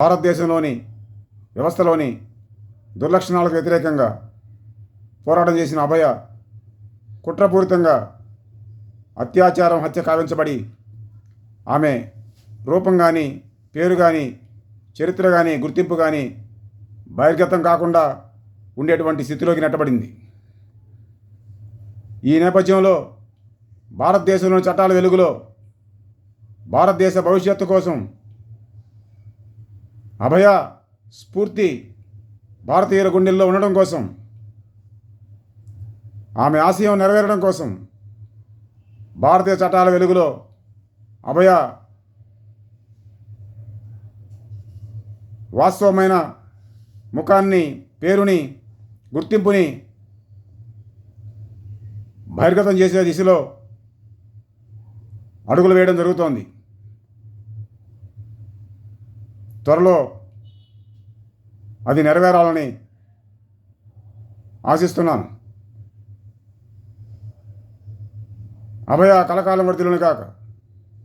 భారతదేశంలోని వ్యవస్థలోని దుర్లక్షణాలకు వ్యతిరేకంగా పోరాటం చేసిన అభయ కుట్రపూరితంగా అత్యాచారం హత్య కావించబడి ఆమె రూపం కానీ పేరు కానీ చరిత్ర కానీ గుర్తింపు కానీ బహిర్గతం కాకుండా ఉండేటువంటి స్థితిలోకి నెట్టబడింది. ఈ నేపథ్యంలో భారతదేశంలోని చట్టాల వెలుగులో భారతదేశ భవిష్యత్తు కోసం అభయ స్ఫూర్తి భారతీయుల గుండెల్లో ఉండడం కోసం ఆమె ఆశయం నెరవేరడం కోసం భారతీయ చట్టాల వెలుగులో అభయ వాస్తవమైన ముఖాన్ని పేరుని గుర్తింపుని బహిర్గతం చేసే దిశలో అడుగులు వేయడం జరుగుతోంది. త్వరలో అది నెరవేరాలని ఆశిస్తున్నాను. అభయ కలకాలం వర్తిలోనే కాక